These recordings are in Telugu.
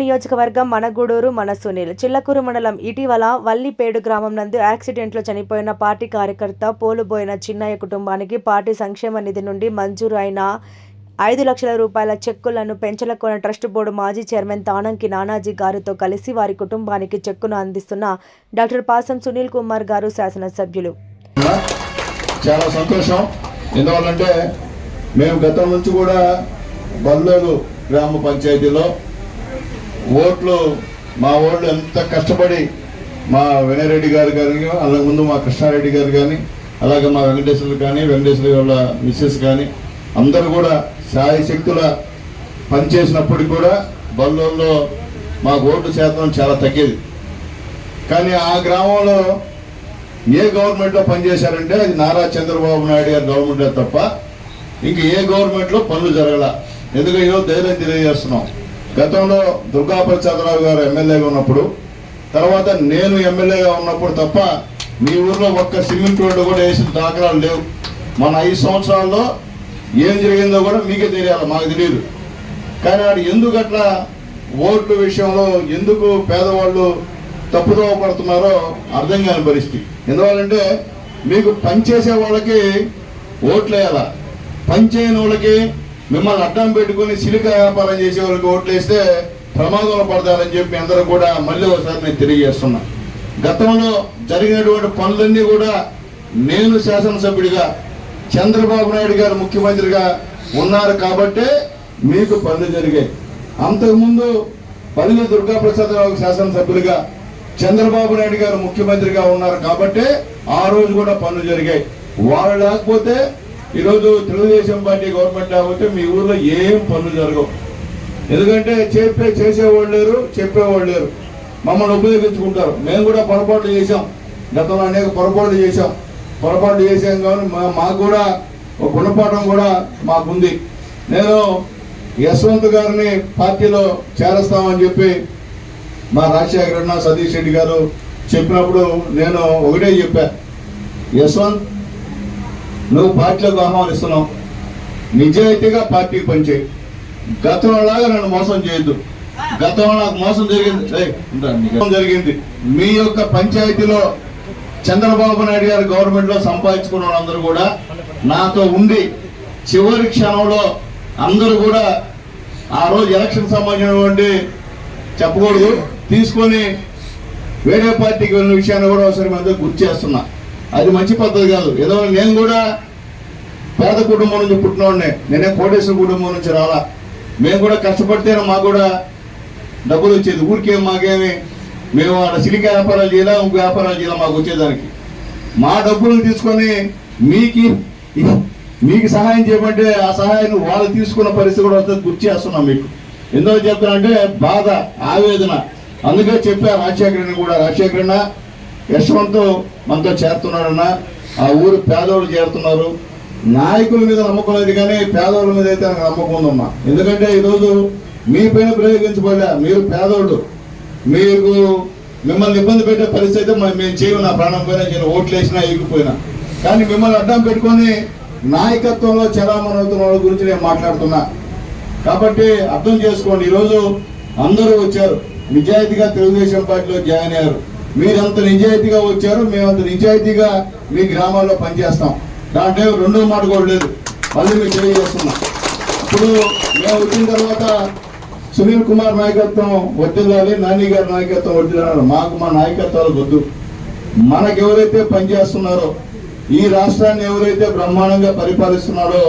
నియోజకవర్గం మనగూడూరు మన సునీల్ చిల్లకూరు మండలం ఇటీవల వల్లిపేడు గ్రామం నందు యాక్సిడెంట్లో చనిపోయిన పార్టీ కార్యకర్త పోలుబోయిన చిన్నయ్య కుటుంబానికి పార్టీ సంక్షేమ నిధి నుండి మంజూరు అయిన ఐదు లక్షల రూపాయల చెక్కులను పెంచలకోన ట్రస్ట్ బోర్డు మాజీ చైర్మన్ తానంకి నానాజీ గారితో కలిసి వారి కుటుంబానికి చెక్కును అందిస్తున్న డాక్టర్ పాసం సునీల్ కుమార్ గారు శాసనసభ్యులు. చాలా సంతోషం. ఎందువల్లంటే మేము గతం నుంచి కూడా బల్లూరు గ్రామ పంచాయతీలో ఓట్లు మా వాళ్ళు ఎంత కష్టపడి మా వినయరెడ్డి గారు కానీ అలాగే ముందు మా కృష్ణారెడ్డి గారు కానీ అలాగే మా వెంకటేశ్వరులు కానీ వెంకటేశ్వర వాళ్ళ మిస్సెస్ కానీ అందరూ కూడా సాయి శక్తుల పనిచేసినప్పటికి కూడా బల్లూరులో మా ఓటు శాతం చాలా తగ్గేది. కానీ ఆ గ్రామంలో ఏ గవర్నమెంట్లో పనిచేశారంటే అది నారా చంద్రబాబు నాయుడు గారి గవర్నమెంటే తప్ప ఇంక ఏ గవర్నమెంట్లో పనులు జరగల. ఎందుకంటే ఈరోజు ధైర్యం తెలియజేస్తున్నాం. గతంలో దుర్గా ప్రసాదరావు గారు ఎమ్మెల్యేగా ఉన్నప్పుడు తర్వాత నేను ఎమ్మెల్యేగా ఉన్నప్పుడు తప్ప మీ ఊర్లో ఒక్క సిమెంట్ రోడ్డు కూడా వేసిన దాఖలాలు లేవు. మన ఐదు సంవత్సరాల్లో ఏం జరిగిందో కూడా మీకే తెలియాలి మాకు తెలియదు. కానీ ఆడు ఎందుకు అట్లా ఓట్లు విషయంలో ఎందుకు పేదవాళ్ళు తప్పుదోవ పడుతున్నారో అర్థం కాని పరిస్థితి. ఎందువల్లంటే మీకు పనిచేసే వాళ్ళకి ఓట్లు వేయాల పనిచేయని వాళ్ళకి మిమ్మల్ని అడ్డం పెట్టుకుని సిలిక వ్యాపారం చేసే వాళ్ళకి ఓట్లేస్తే ప్రమాదంలో పడతారని చెప్పి అందరూ కూడా మళ్ళీ ఒకసారి నేను తెలియజేస్తున్నా. గతంలో జరిగినటువంటి పనులన్నీ కూడా నేను శాసనసభ్యుడిగా చంద్రబాబు నాయుడు గారు ముఖ్యమంత్రిగా ఉన్నారు కాబట్టే మీకు పనులు జరిగాయి. అంతకుముందు పల్లె దుర్గాప్రసాద్ రావు శాసనసభ్యులుగా చంద్రబాబు నాయుడు గారు ముఖ్యమంత్రిగా ఉన్నారు కాబట్టే ఆ రోజు కూడా పనులు జరిగాయి. వాళ్ళు లేకపోతే ఈరోజు తెలుగుదేశం పార్టీ గవర్నమెంట్ కాబట్టి మీ ఊర్లో ఏం పనులు జరగవు. ఎందుకంటే చెప్పే చేసేవాళ్ళు లేరు చెప్పేవాళ్ళు లేరు. మమ్మల్ని ఉపయోగించుకుంటారు. మేము కూడా పొరపాట్లు చేశాం. గతంలో అనేక పొరపాట్లు చేశాం. పొరపాట్లు చేశాం కానీ మాకు కూడా ఒక గుణపాఠం కూడా మాకుంది. నేను యశ్వంత్ గారిని పార్టీలో చేరస్తామని చెప్పి మా రాజశేఖర సతీష్ రెడ్డి గారు చెప్పినప్పుడు నేను ఒకటే చెప్పా. యశ్వంత్ నువ్వు పార్టీలోకి ఆహ్వానిస్తున్నావు. నిజాయితీగా పార్టీకి పనిచేయి. గతంలో లాగా నన్ను మోసం చేయొద్దు. గతంలో నాకు మోసం జరిగింది. జరిగింది. మీ యొక్క పంచాయతీలో చంద్రబాబు నాయుడు గారి గవర్నమెంట్లో సంపాదించుకున్న వాళ్ళందరూ కూడా నాతో ఉండి చివరి క్షణంలో అందరూ కూడా ఆ రోజు ఎలక్షన్ సంబంధించినటువంటి చెప్పకూడదు. తీసుకొని వేరే పార్టీకి వెళ్ళిన విషయాన్ని కూడా ఒకసారి మీద గుర్తు చేస్తున్నా. అది మంచి పద్ధతి కాదు. ఏదో నేను కూడా పేద కుటుంబం నుంచి పుట్టినవాడినే నేనే కోటేశ్వర కుటుంబం నుంచి రాలా. మేము కూడా కష్టపడితేనే మాకు కూడా డబ్బులు వచ్చేది. ఊరికే మాకేమి మేము ఆడ సిలిక వ్యాపారాలు చేయాలా ఇంకో వ్యాపారాలు చేయాలా మాకు వచ్చేదానికి. మా డబ్బులు తీసుకొని మీకు మీకు సహాయం చేయమంటే ఆ సహాయాన్ని వాళ్ళు తీసుకున్న పరిస్థితి కూడా వస్తుంది. గుర్తు చేస్తున్నాం మీకు. ఎందుకు చెప్తానంటే బాధ ఆవేదన. అందుకే చెప్పా రాజశేఖరణ కూడా. రాజశేఖరణ యశ్వంత్ మనతో చేరుతున్నాడన్న. ఆ ఊరు పేదోళ్ళు చేరుతున్నారు. నాయకుల మీద నమ్మకం లేదు కానీ పేదోళ్ళ మీద అయితే నాకు నమ్మకం ఉందమ్మా. ఎందుకంటే ఈరోజు మీ పైన ప్రయోగించబడ్డా మీరు పేదోళ్ళు. మీకు మిమ్మల్ని ఇబ్బంది పెట్టే పరిస్థితి అయితే మరి మేము చేయము. నా ప్రాణం పోయినా నేను ఓట్లు వేసినా ఎగిపోయినా కానీ మిమ్మల్ని అడ్డం పెట్టుకొని నాయకత్వంలో చలామణవుతున్న వాళ్ళ గురించి నేను మాట్లాడుతున్నా. కాబట్టి అర్థం చేసుకోండి ఈరోజు అందరూ వచ్చారు. నిజాయితీగా తెలుగుదేశం పార్టీలో జాయిన్ అయ్యారు. మీరంత నిజాయితీగా వచ్చారు మేమంత నిజాయితీగా మీ గ్రామాల్లో పనిచేస్తాం. దాంట్లో రెండో మాట కూడా లేదు. మళ్ళీ మీకు తెలియజేస్తున్నాం. ఇప్పుడు మేము వచ్చిన తర్వాత సునీల్ కుమార్ నాయకత్వం వర్దిల్లాలి నాని గారి నాయకత్వం వర్దిల్లాలి మాకు మా నాయకత్వాలు వద్దు. మనకు ఎవరైతే పనిచేస్తున్నారో ఈ రాష్ట్రాన్ని ఎవరైతే బ్రహ్మాండంగా పరిపాలిస్తున్నారో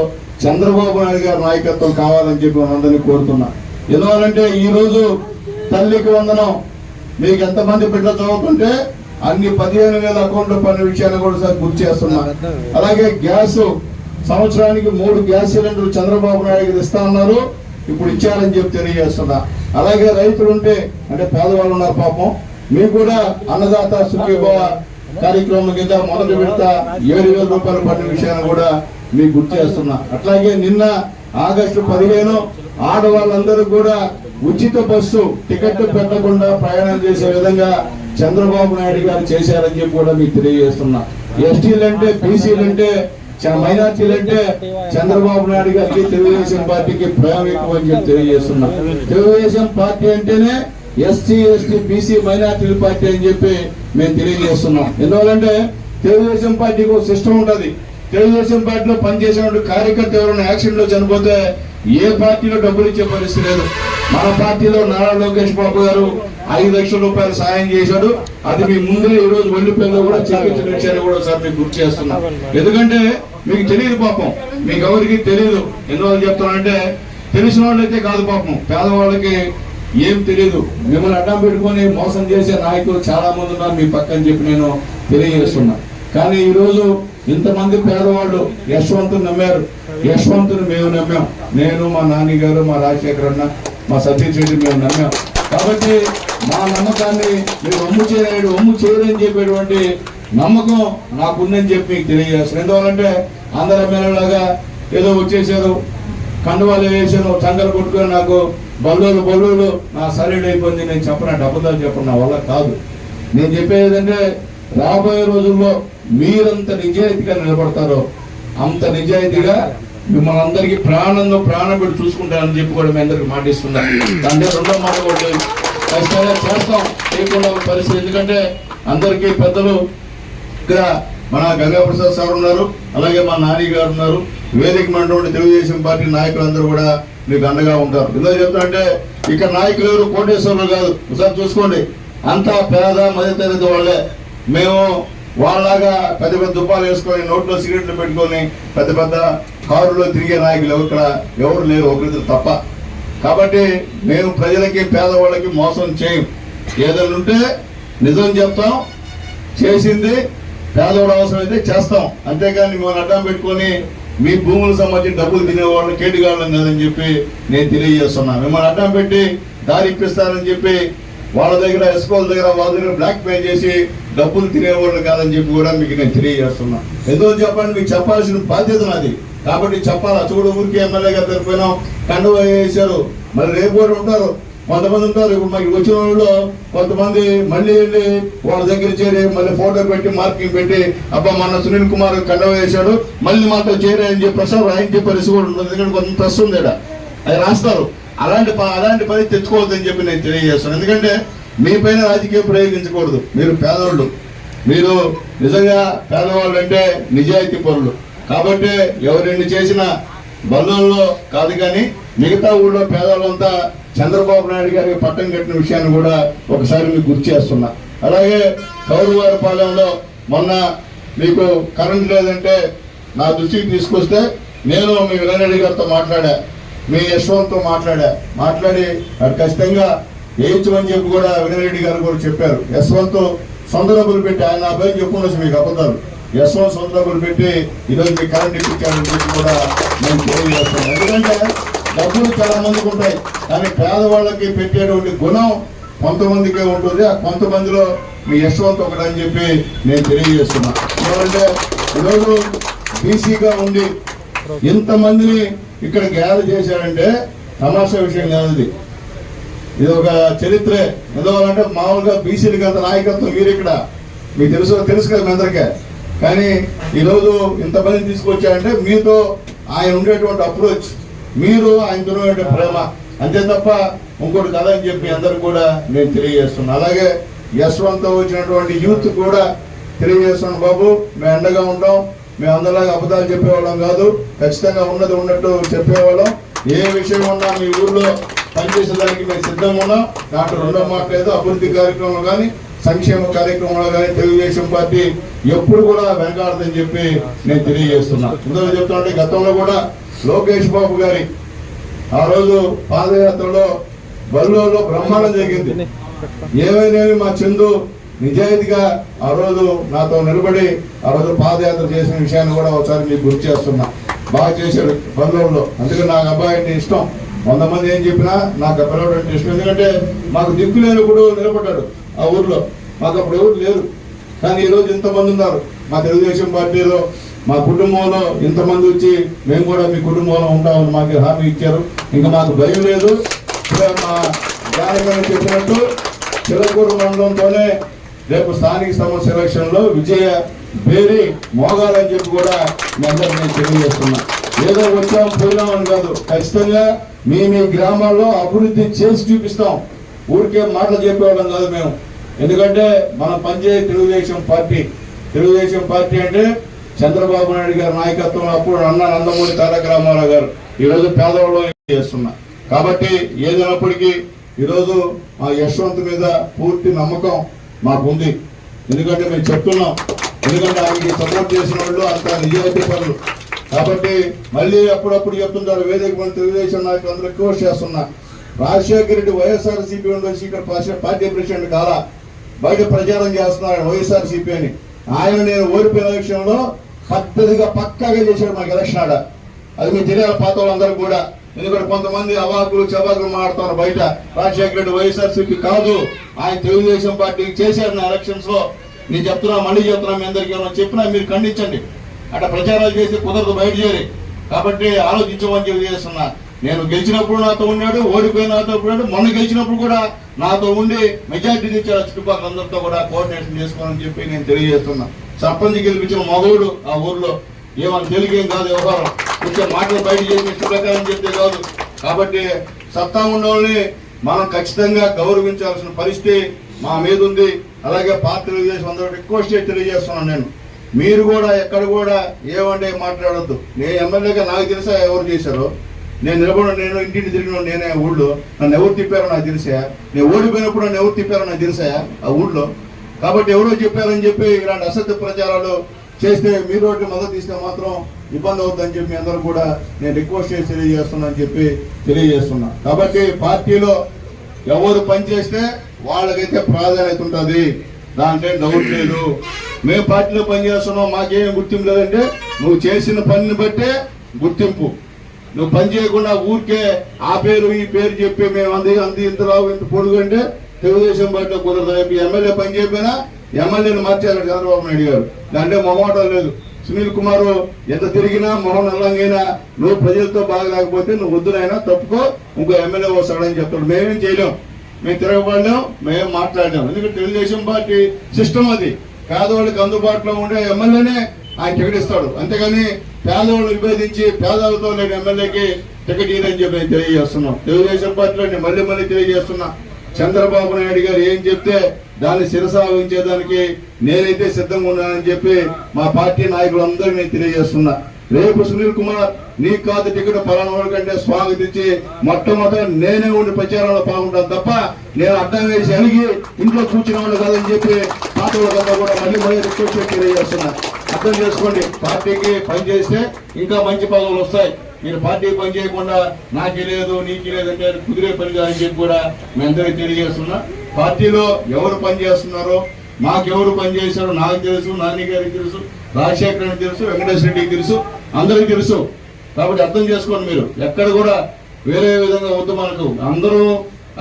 చంద్రబాబు నాయుడు గారి నాయకత్వం కావాలని చెప్పి మనందరినీ కోరుతున్నా. ఎందువల్లంటే ఈరోజు తల్లికి వందనం మీకు ఎంతమంది బిడ్డలు చదువుతుంటే అన్ని పదిహేను వేల అకౌంట్లు పన్ను విషయాన్ని కూడా సార్ గుర్తు చేస్తున్నారు అలాగే గ్యాస్ సంవత్సరానికి మూడు గ్యాస్ సిలిండర్లు చంద్రబాబు నాయుడు గారు ఇస్తా ఉన్నారు ఇప్పుడు ఇచ్చారని చెప్పి తెలియజేస్తున్నా. అలాగే రైతులు ఉంటే అంటే పేదవాళ్ళు ఉన్నారు పాపం. మీకు కూడా అన్నదాత సుఖీభవ కార్యక్రమం కింద మొదటి విడత ఏడు వేల రూపాయలు పడిన విషయాన్ని కూడా మీకు గుర్తు చేస్తున్నా. అట్లాగే నిన్న ఆగస్టు పదిహేను ఆడవాళ్ళందరూ కూడా ఉచిత బస్సు టికెట్ పెట్టకుండా ప్రయాణం చేసే విధంగా చంద్రబాబు నాయుడు గారు చేశారని చెప్పి కూడా మీకు తెలియజేస్తున్నా. ఎస్టీలు అంటే బీసీలు అంటే చ- మైనార్టీలు అంటే చంద్రబాబు నాయుడు గారికి తెలుగుదేశం పార్టీకి ప్రేమ ఎక్కువ అని చెప్పి తెలియజేస్తున్నా. తెలుగుదేశం పార్టీ అంటేనే ఎస్టీ ఎస్టీ బీసీ మైనార్టీల పార్టీ అని చెప్పి మేము తెలియజేస్తున్నాం. ఎందువల్లంటే తెలుగుదేశం పార్టీకి ఒక సిస్టమ్ ఉంటుంది. తెలుగుదేశం పార్టీలో పనిచేసినటువంటి కార్యకర్త ఎవరైనా యాక్సిడెంట్లో చనిపోతే ఏ పార్టీలో డబ్బులు ఇచ్చే పరిస్థితి లేదు. మన పార్టీలో నారా లోకేష్ బాబు గారు ఐదు లక్షల రూపాయలు సాయం చేశాడు. అది మీ ముందే ఈ రోజు ఒళ్ళిపల్లిలో కూడా చెల్లించిన విషయాన్ని కూడా సార్ మీకు గుర్తు చేస్తున్నా. ఎందుకంటే మీకు తెలియదు పాపం. మీకు ఎవరికి తెలియదు. ఎందువల్ల చెప్తానంటే తెలిసిన వాళ్ళైతే కాదు పాపం. పేదవాళ్ళకి ఏం తెలియదు. మిమ్మల్ని అడ్డం పెట్టుకొని మోసం చేసే నాయకులు చాలా మంది ఉన్నారు మీ పక్కన చెప్పి నేను తెలియజేస్తున్నా. కానీ ఈరోజు ఇంతమంది పేదవాళ్ళు యశ్వంతుని నమ్మారు. యశ్వంతుని మేము నమ్మాం. నేను మా నాన్నగారు మా రాజశేఖర్ అన్న మా సతీష్ మేము నమ్మాం. కాబట్టి మా నమ్మకాన్ని మీరు ఒమ్ము చేయలేడు ఒమ్ము చేయలేని చెప్పేటువంటి నమ్మకం నాకుందని చెప్పి మీకు తెలియజేస్తాను. ఎందువల్లంటే అందరి ఎమ్మెల్యేలాగా ఏదో వచ్చేసారు కండువాలు వేసాను చంగలు కొట్టుకొని నాకు బల్లోలు బల్లోలు నా సరైన అయిపోయింది నేను చెప్పిన అబద్ధాలు చెప్పను నా వల్ల కాదు. నేను చెప్పేది ఏంటంటే రాబోయే రోజుల్లో మీరంత నిజాయితీగా నిలబడతారో అంత నిజాయితీగా మిమ్మల్ని అందరికీ ప్రాణంలో ప్రాణం పెట్టి చూసుకుంటారని చెప్పి కూడా మీ అందరికి మాటిస్తున్నాను అంటే రెండో మాట కూడా ఖచ్చితంగా చేస్తాం. చేయకుండా పరిస్థితి. ఎందుకంటే అందరికీ పెద్దలు ఇక్కడ మన గంగా ప్రసాద్ సార్ ఉన్నారు. అలాగే మా నాని గారు ఉన్నారు. వేదిక ఉన్నటువంటి తెలుగుదేశం పార్టీ నాయకులందరూ కూడా మీకు అండగా ఉంటారు. ఎందుకు చెప్తానంటే ఇక్కడ నాయకులు ఎవరు? కోటేశ్వరులు కాదు ఒకసారి చూసుకోండి. అంతా పేద మధ్యతరగతి వాళ్ళే. మేము వాళ్ళలాగా పెద్ద పెద్ద దుబ్బాలు వేసుకొని నోట్లో సిగరెట్లు పెట్టుకొని పెద్ద పెద్ద కారులో తిరిగే నాయకులు ఎవరు ఇక్కడ? ఎవరు లేరు ఒకరిద్దరు తప్ప. కాబట్టి మేము ప్రజలకి పేదవాళ్ళకి మోసం చేయం ఏదైనా ఉంటే నిజం చెప్తాం చేసింది పేదవాడు అవసరం అయితే చేస్తాం. అంతేకాని మిమ్మల్ని అడ్డం పెట్టుకొని మీ భూములకు సంబంధించి డబ్బులు తినేవాళ్ళు కేటుగాళ్ళం కాదని చెప్పి నేను తెలియజేస్తున్నాను మిమ్మల్ని అడ్డం పెట్టి దారి ఇప్పిస్తానని చెప్పి వాళ్ళ దగ్గర ఎస్కోల దగ్గర వాళ్ళ దగ్గర బ్లాక్ మెయిల్ చేసి డబ్బులు తినేవాళ్ళు కాదని చెప్పి కూడా మీకు నేను తెలియజేస్తున్నా. ఎందుకు చెప్పండి మీకు చెప్పాల్సిన బాధ్యత నాది. కాబట్టి చెప్పాలా? చూడు ఊరికి ఎమ్మెల్యేగా తెలిపోయినాం కండువా వేసారు మరి రేపు కూడా ఉంటారు? కొంతమంది ఉంటారు. ఇప్పుడు మాకు వచ్చిన వాళ్ళు కొంతమంది మళ్ళీ వెళ్ళి వాళ్ళ దగ్గర చేరి మళ్ళీ ఫోటో పెట్టి మార్కింగ్ పెట్టి అబ్బా మొన్న సునీల్ కుమార్ కండవ వేశాడు. మళ్ళీ మాతో చేరే అని చెప్పి ప్రసాద్ ఆయన చెప్పి పరిస్థితి కూడా ఉంటుంది ఎందుకంటే కొంత ప్రెస్ ఉంది అది రాస్తారు. అలాంటి అలాంటి పని తెచ్చుకోవద్దని చెప్పి నేను తెలియజేస్తాను. ఎందుకంటే మీ పైన రాజకీయం ప్రయోగించకూడదు. మీరు పేదోళ్ళు. మీరు నిజంగా పేదవాళ్ళు అంటే నిజాయితీ పరులు. కాబట్టి ఎవరెన్ని చేసినా బల్లంలో కాదు కానీ మిగతా ఊళ్ళో పేదవాళ్ళంతా చంద్రబాబు నాయుడు గారికి పట్టం కట్టిన విషయాన్ని కూడా ఒకసారి మీకు గుర్తు చేస్తున్నా. అలాగే కౌరువారిపాలెంలో మొన్న మీకు కరెంట్ లేదంటే నా దృష్టికి తీసుకొస్తే నేను మీ వినరెడ్డి గారితో మాట్లాడా. మీ యశ్వంత్తో మాట్లాడా మాట్లాడి అది ఖచ్చితంగా వేయించమని చెప్పి కూడా వినరెడ్డి గారు కూడా చెప్పారు. యశ్వంత్ సొంత డబ్బులు పెట్టి ఆయన నా పైన చెప్పుకోవచ్చు మీకు అబద్ధాలు. యశ్వంత్ సొంత డబ్బులు పెట్టి ఈరోజు మీకు కరెంట్ ఇప్పించారని చెప్పి కూడా మేము తెలియజేస్తున్నాం ఎందుకంటే డబ్బులు చాలా మందికి ఉంటాయి. కానీ పేదవాళ్ళకి పెట్టేటువంటి గుణం కొంతమందికే ఉంటుంది. ఆ కొంతమందిలో మీ యశ్వంత్ ఒకటని చెప్పి నేను తెలియజేస్తున్నా ఎందుకంటే ఈరోజు బీసీగా ఉండి ఇంతమందిని ఇక్కడ గ్యాదర్ చేశాడంటే తమాషా విషయం కాదు ఇది. ఇది ఒక చరిత్రే. ఎందువల్లంటే మామూలుగా బీసీలకి అంత నాయకత్వం మీరు ఇక్కడ. మీకు తెలుసు తెలుసు కదా మీ అందరికీ. కానీ ఈరోజు ఇంతమంది తీసుకొచ్చారంటే మీతో ఆయన ఉండేటువంటి అప్రోచ్ మీరు ఆయనతో ఉండేటువంటి ప్రేమ. అంతే తప్ప ఇంకోటి కదా అని చెప్పి అందరు కూడా నేను తెలియజేస్తున్నాను అలాగే యశ్వంత్ వచ్చినటువంటి యూత్ కూడా తెలియజేస్తున్నాను బాబు. మేము అండగా ఉంటాం. మేము అందరిలాగా అబద్ధాలు చెప్పేవాళ్ళం కాదు ఖచ్చితంగా ఉన్నది ఉన్నట్టు చెప్పేవాళ్ళం. ఏ విషయం ఉన్నా మీ ఊర్లో పనిచేసేదానికి మేము సిద్ధంగా ఉన్నాం. దాంట్లో రెండో మాట లేదు అభివృద్ధి కార్యక్రమంలో కానీ సంక్షేమ కార్యక్రమంలో కానీ తెలుగుదేశం పార్టీ ఎప్పుడు కూడా వెనకాడదని చెప్పి నేను తెలియజేస్తున్నా. ఇందులో చెప్తుంటే గతంలో కూడా లోకేష్ బాబు గారి ఆ రోజు పాదయాత్రలో బల్లూరులో బ్రహ్మాండం జరిగింది. ఏమైనా మా చందు నిజాయితీగా ఆ రోజు నాతో నిలబడి ఆ రోజు పాదయాత్ర చేసిన విషయాన్ని కూడా ఒకసారి మీకు గుర్తు చేస్తున్నా. బాగా చేశాడు బంధువుల్లో. అందుకని నాకు అబ్బాయి అంటే ఇష్టం. వంద మంది ఏం చెప్పినా నాకు పిల్లవాడు అంటే ఇష్టం. ఎందుకంటే మాకు దిక్కు లేనప్పుడు నిలబడ్డాడు ఆ ఊర్లో. మాకు అప్పుడు ఎవరు లేరు. కానీ ఈ రోజు ఇంతమంది ఉన్నారు. మా తెలుగుదేశం పార్టీలో మా కుటుంబంలో ఇంతమంది వచ్చి మేము కూడా మీ కుటుంబంలో ఉంటామని మాకు హామీ ఇచ్చారు. ఇంకా మాకు భయం లేదు. మా చెప్పినట్టు చిలకూరు మండలంతోనే రేపు స్థానిక సంస్థ ఎలక్షన్లో విజయ వేరి మోగాలని చెప్పి కూడా మీ అందరికీ నేను తెలియజేస్తున్నా. ఏదో వచ్చాం పోయినాం అని కాదు. ఖచ్చితంగా మీ మీ గ్రామాల్లో అభివృద్ధి చేసి చూపిస్తాం. ఊరికే మాటలు చెప్పేవాళ్ళం కాదు మేము. ఎందుకంటే మన పనిచేయ తెలుగుదేశం పార్టీ. తెలుగుదేశం పార్టీ అంటే చంద్రబాబు నాయుడు గారి నాయకత్వంలో అప్పుడు అన్న నందమూరి తారక రామారావు గారు. ఈరోజు పేదవాళ్ళు చేస్తున్నా. కాబట్టి ఏదైనప్పటికీ ఈరోజు మా యశ్వంత్ మీద పూర్తి నమ్మకం మాకుంది. ఎందుకంటే మేము చెప్తున్నాం. ఎందుకంటే ఆయనకి సపోర్ట్ చేసిన వాళ్ళు అంత నిజాయితీ పనులు కాబట్టి మళ్ళీ అప్పుడప్పుడు చెప్తుంటారు వేదిక మన తెలుగుదేశం నాయకులు అందరూ రిక్వెస్ట్ చేస్తున్నా. రాజశేఖర రెడ్డి వైఎస్ఆర్ సిపి ఉండొచ్చి ఇక్కడ పార్టీ- ప్రెసిడెంట్ కాలా? బయట ప్రచారం చేస్తున్నాడు వైఎస్ఆర్ అని. ఆయన నేను ఓడిపోయిన విషయంలో పద్ధతిగా పక్కాగా చేశాడు మాకు ఎలక్షన్ ఆడ. అది మీ తెలియాలి పాత వాళ్ళందరూ కూడా. ఎందుకంటే కొంతమంది అవాకులు చవాకులు మాడుతున్నారు బయట. రాజశేఖర రెడ్డి వైఎస్ఆర్ కాదు. ఆయన తెలుగుదేశం పార్టీకి చేశారు నా ఎలక్షన్స్లో నేను చెప్తున్నా మళ్ళీ చెప్తున్నా మీ అందరికీ ఏమన్నా చెప్పినా మీరు ఖండించండి. అట్లా ప్రచారాలు చేసి కుదరదు బయట చేరి. కాబట్టి ఆలోచించమని చెప్పి చేస్తున్నా. నేను గెలిచినప్పుడు నాతో ఉన్నాడు ఓడిపోయిన నాతో ఉన్నాడు మొన్న గెలిచినప్పుడు కూడా నాతో ఉండి మెజార్టీ తెచ్చారు చుట్టుపక్కల అందరితో కూడా కోఆర్డినేషన్ చేసుకోవాలని చెప్పి నేను తెలియజేస్తున్నా. సర్పంచ్ గెలిపించిన మగవుడు ఆ ఊర్లో. ఏమని తెలుగేం కాదు వ్యవహారం. కొంచెం మాటలు బయట చేసి ఇష్ట ప్రకారం చెప్తే కాదు. కాబట్టి సత్తా ఉన్నోళ్ళని మనం ఖచ్చితంగా గౌరవించాల్సిన పరిస్థితి మా మీద ఉంది. అలాగే పార్టీ తెలుగుదేశం అందరూ రిక్వెస్ట్ చేసి తెలియజేస్తున్నాను నేను. మీరు కూడా ఎక్కడ కూడా ఏమంటే మాట్లాడొద్దు. నేను ఎమ్మెల్యేగా నాకు తెలుసా ఎవరు చేశారో? నేను నిలబడి నేను ఇంటిని తిరిగిన నేనే ఊళ్ళో. నన్ను ఎవరు తిప్పారో నాకు తెలుసా? నేను ఓడిపోయినప్పుడు నన్ను ఎవరు తిప్పారో నాకు తెలుసా ఆ ఊళ్ళో? కాబట్టి ఎవరో చెప్పారని చెప్పి ఇలాంటి అసత్య ప్రచారాలు చేస్తే మీరు రోడ్డు మద్దతు ఇస్తే మాత్రం ఇబ్బంది అవుతుందని చెప్పి అందరూ కూడా నేను రిక్వెస్ట్ చేసి తెలియజేస్తున్నా అని చెప్పి తెలియజేస్తున్నా. కాబట్టి పార్టీలో ఎవరు పనిచేస్తే వాళ్ళకైతే ప్రాధాన్యత ఉంటుంది. దాంట్లో డౌట్ లేదు. మేము పార్టీలో పనిచేస్తున్నాం మాకేం గుర్తింపు లేదంటే నువ్వు చేసిన పనిని బట్టే గుర్తింపు. నువ్వు పని చేయకుండా ఊరికే ఆ పేరు ఈ పేరు చెప్పి మేము అంది అంది ఇంత రావు ఇంత పొడుగు అంటే తెలుగుదేశం పార్టీలో కుదరదు. రేపు ఎమ్మెల్యే పని చెప్పినా ఎమ్మెల్యేలు మార్చారు చంద్రబాబు నాయుడు గారు. దాంట్లో మొహమాటం లేదు. సునీల్ కుమార్ ఎంత తిరిగినా మొహం నల్లంగైనా నువ్వు ప్రజలతో బాగలేకపోతే నువ్వు వద్దునైనా తప్పుకో ఇంకో ఎమ్మెల్యే వస్తాడని చెప్తాడు. మేమేం చేయలేం. మేము తిరగబడినాం మేము మాట్లాడాం ఎందుకంటే తెలుగుదేశం పార్టీ సిస్టమ్ అది. పేదవాళ్ళకి అందుబాటులో ఉండే ఎమ్మెల్యేనే ఆయన టికెట్ ఇస్తాడు. అంతేగాని పేదవాళ్ళు విభేదించి పేదలతో లేని ఎమ్మెల్యేకి టికెట్ ఇయ్యని చెప్పి నేను తెలియజేస్తున్నాం. తెలుగుదేశం పార్టీలో నేను మళ్ళీ మళ్ళీ తెలియజేస్తున్నా. చంద్రబాబు నాయుడు గారు ఏం చెప్తే దాన్ని శిరసావించేదానికి నేనైతే సిద్ధంగా ఉన్నానని చెప్పి మా పార్టీ నాయకులందరికీ నేను తెలియజేస్తున్నా. రేపు సునీల్ కుమార్ నీ కాదు టికెట్ పలానా కంటే స్వాగతించి మొట్టమొదట నేనే ఉండి ప్రచారంలో పాల్గొంటాను తప్ప నేను అడ్డం వేసి అడిగి ఇంట్లో కూర్చునే వాళ్ళు కాదని చెప్పి పాత్రలకంతా కూడా మళ్ళీ మళ్ళీ రిక్వెస్ట్ తెలియజేస్తున్నా. అర్థం చేసుకోండి పార్టీకి పని చేస్తే ఇంకా మంచి పదవులు వస్తాయి. మీరు పార్టీ పని చేయకుండా నాకే లేదు నీకే లేదు అంటే కుదిరే పని కాదని చెప్పి కూడా మీ అందరికీ తెలియజేస్తున్నా. పార్టీలో ఎవరు పని చేస్తున్నారో మాకెవరు పనిచేశారో నాకు తెలుసు నాని గారికి తెలుసు రాజశేఖర్ రెడ్డి తెలుసు వెంకటేశ్వర రెడ్డికి తెలుసు అందరికీ తెలుసు. కాబట్టి అర్థం చేసుకోండి మీరు. ఎక్కడ కూడా వేరే విధంగా వద్దు మనకు. అందరూ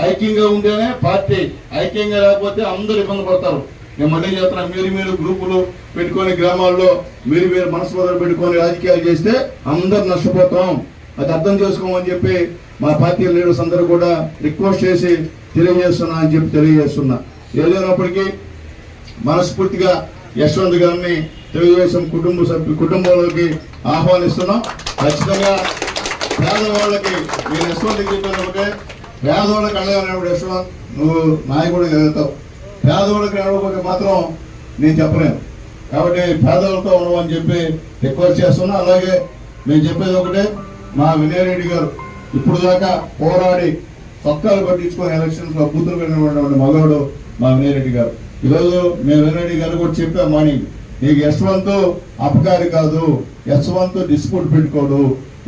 ఐక్యంగా ఉంటేనే పార్టీ ఐక్యంగా లేకపోతే అందరూ ఇబ్బంది పడతారు. నేను మళ్ళీ చెప్తున్నా మీరు మీరు గ్రూపులు పెట్టుకొని గ్రామాల్లో మీరు మీరు మనసు మొదలు పెట్టుకొని రాజకీయాలు చేస్తే అందరు నష్టపోతాం. అది అర్థం చేసుకోమని చెప్పి మా పార్టీ లీడర్స్ అందరూ కూడా రిక్వెస్ట్ చేసి తెలియజేస్తున్నా అని చెప్పి తెలియజేస్తున్నా. ఏదైనప్పటికీ మనస్ఫూర్తిగా యశ్వంత్ గారిని తెలుగుదేశం కుటుంబ సభ్యు కుటుంబంలోకి ఆహ్వానిస్తున్నాం. ఖచ్చితంగా పేదవాళ్ళకి మీరు యశ్వంత్ చెప్పేది ఒకటే పేదవాళ్ళకి అడగాలన్నప్పుడు యశ్వంత్ నువ్వు నాయకుడు ఎదుగుతావు పేదవాళ్ళకి నడవకపోతే మాత్రం నేను చెప్పలేను. కాబట్టి పేదలతో ఉండమని చెప్పి రిక్వెస్ట్ చేస్తున్నా. అలాగే మేము చెప్పేది ఒకటే మా వినయరెడ్డి గారు ఇప్పుడు దాకా పోరాడి పక్కాలు పట్టించుకొని ఎలక్షన్స్లో పెట్టినటువంటి మగవాడు మా వినయరెడ్డి గారు. ఈరోజు మేము వినయరెడ్డి గారు కూడా చెప్పాం మార్నింగ్ నీకు యశ్వంత్ అపకారి కాదు యశ్వంత్ డిస్ప్యూట్ పెట్టుకోడు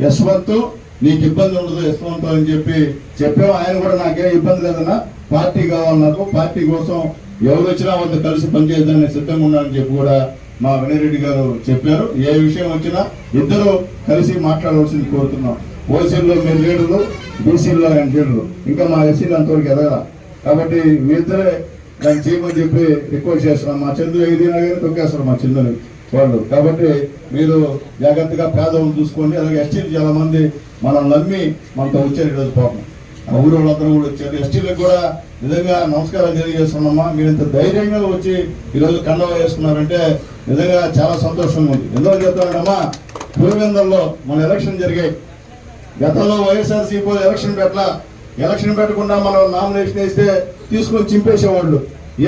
యశ్వంత్ నీకు ఇబ్బంది ఉండదు యశ్వంత్ అని చెప్పి చెప్పాము ఆయన కూడా నాకేం ఇబ్బంది లేదన్నా పార్టీ కావాలి నాకు పార్టీ కోసం ఎవరు వచ్చినా వాళ్ళతో కలిసి పనిచేయడానికి సిద్ధంగా ఉన్నాడని చెప్పి కూడా మా వినయరెడ్డి గారు చెప్పారు. ఏ విషయం వచ్చినా ఇద్దరు కలిసి మాట్లాడవలసింది కోరుతున్నాం. ఓసీల్లో మీరు లీడర్లు బీసీల్లో ఆయన లీడర్లు. ఇంకా మా ఎస్సీలు అంతవరకు ఎదగల. కాబట్టి మీ ఇద్దరే దాన్ని చేయమని చెప్పి రిక్వెస్ట్ చేస్తున్నాం. మా చంద్రు ఏదైనా కానీ తొక్కేస్తారు మా చంద్రుని వాళ్ళు. కాబట్టి మీరు జాగ్రత్తగా పేదవాళ్ళు చూసుకోండి. అలాగే ఎస్టీలు చాలా మంది మనం నమ్మి మనతో వచ్చారు ఈరోజు పాపం. ఆ ఊరు వాళ్ళందరూ కూడా వచ్చారు. ఎస్టీలకు కూడా నిజంగా నమస్కారం తెలియజేస్తున్నామా? మీరు ఇంత ధైర్యంగా వచ్చి ఈరోజు కండవ వేసుకున్నారంటే నిజంగా చాలా సంతోషంగా ఉంది. ఎందుకు చెప్తానంటమ్మా పులివెందుల్లో మన ఎలక్షన్ జరిగాయి. గతంలో వైఎస్ఆర్సీపీ ఎలక్షన్ పెట్టలా ఎలక్షన్ పెట్టకుండా మనం నామినేషన్ వేస్తే తీసుకొని చింపేసేవాళ్ళు.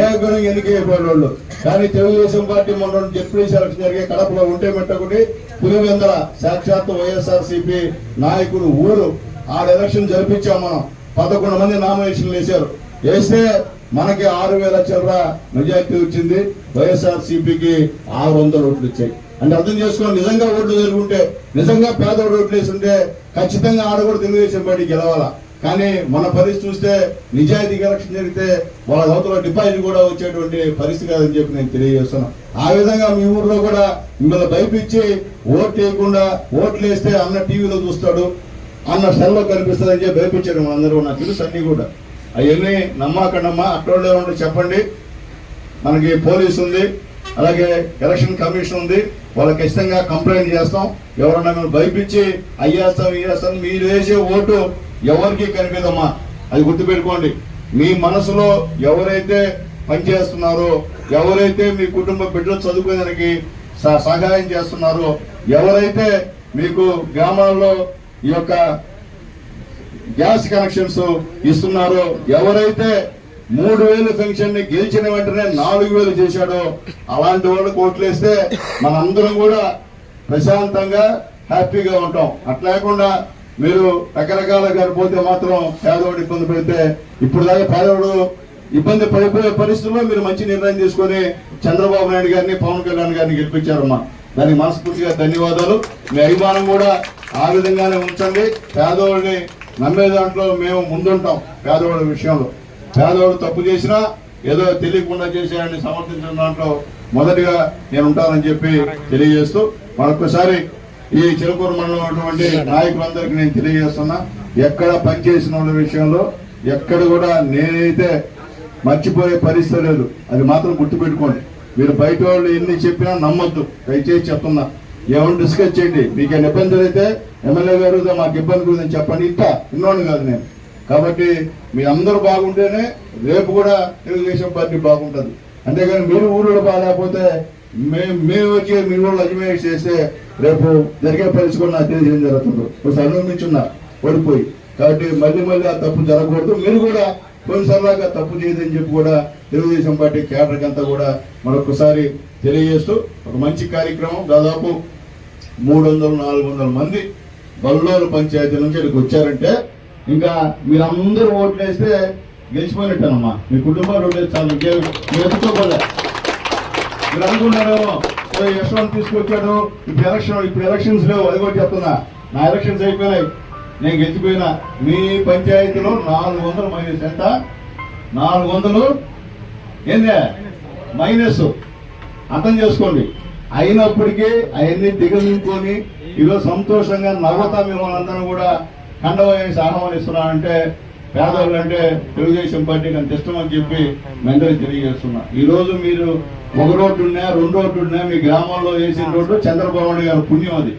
ఏ గుణం ఎన్నికైపోయేవాళ్ళు కానీ తెలుగుదేశం పార్టీ మొన్న జెడ్పీసీ ఎలక్షన్ జరిగే కడపలో ఉంటే మెట్టకుడి పులివెందల సాక్షాత్ వైఎస్ఆర్సీపీ నాయకుడు ఊరు. ఆడ ఎలక్షన్ జరిపించాం మనం. పదకొండు మంది నామినేషన్లు వేశారు. వేస్తే మనకి ఆరు వేల చిల్లర మెజార్టీ వచ్చింది. వైఎస్ఆర్ సిపికి ఆరు వందల ఓట్లు వచ్చాయి. అంటే అర్థం చేసుకోండి నిజంగా ఓట్లు తెలుగుంటే నిజంగా పేదోడు ఓట్లు వేస్తుంటే ఖచ్చితంగా ఆడ కూడా తెలుగుదేశం పార్టీ గెలవాలా? కానీ మన పరిస్థితి చూస్తే నిజాయితీగా ఎలక్షన్ జరిగితే వాళ్ళ అవతల డిపాజిట్ కూడా వచ్చేటువంటి పరిస్థితి కాదని చెప్పి నేను తెలియజేస్తున్నాను ఆ విధంగా మీ ఊర్లో కూడా మిమ్మల్ని భయపించి ఓట్లు వేయకుండా ఓట్లు వేస్తే అన్న టీవీలో చూస్తాడు అన్న సెల్లో కనిపిస్తుందని చెప్పి భయపించాడు మనందరూ నాకు తెలుసు అన్ని కూడా. అవన్నీ నమ్మకండమ్మా అక్కడ ఉంటే చెప్పండి. మనకి పోలీస్ ఉంది అలాగే ఎలక్షన్ కమిషన్ ఉంది వాళ్ళకి ఖచ్చితంగా కంప్లైంట్ చేస్తాం. ఎవరన్నా మేము భయపించి అయ్యేస్తాం ఇయ్యేస్తాం మీరు వేసే ఓటు ఎవరికి కనిపిదమ్మా అది గుర్తుపెట్టుకోండి. మీ మనసులో ఎవరైతే పనిచేస్తున్నారో ఎవరైతే మీ కుటుంబ బిడ్డలు చదువుకోవడానికి స- సహాయం చేస్తున్నారో ఎవరైతే మీకు గ్రామాల్లో ఈ యొక్క గ్యాస్ కనెక్షన్స్ ఇస్తున్నారో ఎవరైతే మూడు వేలు పెన్షన్ని గెలిచిన వెంటనే నాలుగు వేలు చేశాడో అలాంటి వాళ్ళకి ఓట్లేస్తే మనందరం కూడా ప్రశాంతంగా హ్యాపీగా ఉంటాం. అట్లా లేకుండా మీరు రకరకాల పోతే మాత్రం పేదవాడు ఇబ్బంది పెడితే ఇప్పుడు దాకా పేదవాడు ఇబ్బంది పడిపోయే పరిస్థితుల్లో మీరు మంచి నిర్ణయం తీసుకొని చంద్రబాబు నాయుడు గారిని పవన్ కళ్యాణ్ గారిని గెలిపించారమ్మా. దానికి మనస్ఫూర్తిగా ధన్యవాదాలు. మీ అభిమానం కూడా ఆ విధంగానే ఉంచండి. పేదవాడిని నమ్మే దాంట్లో మేము ముందుంటాం పేదవాడి విషయంలో. పేదవాడు తప్పు చేసినా ఏదో తెలియకుండా చేశాడని సమర్థించిన దాంట్లో మొదటిగా నేను ఉంటానని చెప్పి తెలియజేస్తూ మరొకసారి ఈ చిలుకూరు మండలం ఉన్నటువంటి నాయకులందరికీ నేను తెలియజేస్తున్నా ఎక్కడ పనిచేసిన వాళ్ళ విషయంలో ఎక్కడ కూడా నేనైతే మర్చిపోయే పరిస్థితి లేదు. అది మాత్రం గుర్తుపెట్టుకోండి. మీరు బయట వాళ్ళు ఎన్ని చెప్పినా నమ్మొద్దు. దయచేసి చెప్తున్నా. ఏమన్నా డిస్కస్ చేయండి. మీకు ఏమైనా ఇబ్బందులు అయితే ఎమ్మెల్యే గారు మాకు ఇబ్బంది గురించి చెప్పండి. ఇట్టా ఇన్నోళ్ళు కాదు నేను. కాబట్టి మీ అందరూ బాగుంటేనే రేపు కూడా తెలుగుదేశం పార్టీ బాగుంటుంది. అంతేగాని మీరు ఊళ్ళో బాగాలేకపోతే మేము మేము వచ్చి మీ ఊళ్ళో అజ్మేర్ చేస్తే రేపు జరిగే పరిస్థితి కూడా నాకు తెలియజేయడం జరుగుతుంది. జరుగుతుందో ఒకసారి అనుభవించున్నా ఓడిపోయి. కాబట్టి మళ్ళీ మళ్ళీ ఆ తప్పు జరగకూడదు. మీరు కూడా కొన్నిసార్లుగా తప్పు చేయదని చెప్పి కూడా తెలుగుదేశం పార్టీ కేడర్కి అంతా కూడా మరొకసారి తెలియజేస్తూ ఒక మంచి కార్యక్రమం. దాదాపు మూడు వందలు నాలుగు వందల మంది బల్లోలు పంచాయతీ నుంచి ఇక్కడికి వచ్చారంటే ఇంకా మీరందరూ ఓట్లు వేస్తే గెలిచిపోయినట్టేనమ్మా. మీ కుటుంబాలు ఓట్లు చాలు. ఇంకేం మీరు ఎత్తుకోకూడదు. మీరు అనుకుంటారేమో యశ్వంత్ తీసుకొచ్చాడు. ఇప్పుడు ఎలక్షన్ ఇప్పుడు ఎలక్షన్స్ లేవు. అది కూడా చెప్తున్నా. నా ఎలక్షన్స్ అయిపోయినాయి. నేను గెలిచిపోయినా. మీ పంచాయతీలో నాలుగు వందలు మైనస్ ఎంత? నాలుగు వందలు ఏందే? మైనస్. అర్థం చేసుకోండి. అయినప్పటికీ అవన్నీ దిగమించుకొని ఈరోజు సంతోషంగా నవ్వుతా మిమ్మల్ని అందరం కూడా కండవ వేసి ఆహ్వానిస్తున్నానంటే పేదవాళ్ళు అంటే తెలుగుదేశం పార్టీకి అంత ఇష్టం అని చెప్పి మెందరికి తెలియజేస్తున్నా. ఈ రోజు మీరు ఒక రోడ్డు ఉన్నా రెండు రోడ్డు ఉన్నా మీ గ్రామంలో వేసిన రోడ్డు చంద్రబాబు నాయుడు గారు పుణ్యం అది.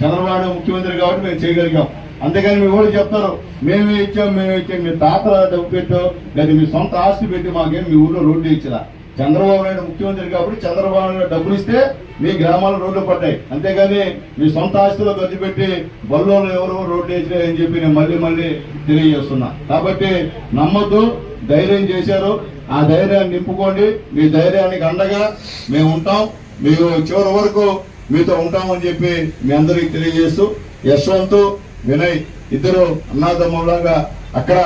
చంద్రబాబు ముఖ్యమంత్రి కాబట్టి మేము చేయగలిగాం. అంతేగాని మీ కూడా చెప్తారు మేమే ఇచ్చాం మేమే ఇచ్చాం మీ తాతల డబ్బు పెట్టో లేదా మీ సొంత ఆస్తి పెట్టి మాకేం మీ ఊళ్ళో రోడ్డు ఇచ్చిరా చంద్రబాబు నాయుడు ముఖ్యమంత్రి కాబట్టి చంద్రబాబు నాయుడు డబ్బులు ఇస్తే మీ గ్రామాలు రోడ్లు పడ్డాయి. అంతేగాని మీ సొంత ఆస్తులు ఖర్చు పెట్టి బల్లోలు ఎవరో రోడ్లు వేసినాయని చెప్పి నేను మళ్ళీ మళ్ళీ తెలియజేస్తున్నా. కాబట్టి నమ్మద్దు ధైర్యం చేశారు. ఆ ధైర్యాన్ని నింపుకోండి. మీ ధైర్యానికి అండగా మేము ఉంటాం. మీరు చివరి వరకు మీతో ఉంటామని చెప్పి మీ అందరికి తెలియజేస్తూ యశ్వంత్ వినయ్ ఇద్దరు అన్నాదమ్ములాగా అక్కడ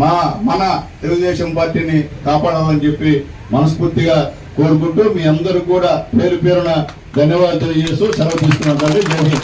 మా మన తెలుగుదేశం పార్టీని కాపాడాలని చెప్పి మనస్ఫూర్తిగా కోరుకుంటూ మీ అందరూ కూడా పేరు పేరున ధన్యవాదాలు తెలియజేస్తూ సెలవు తీసుకున్నాం జై హింద్.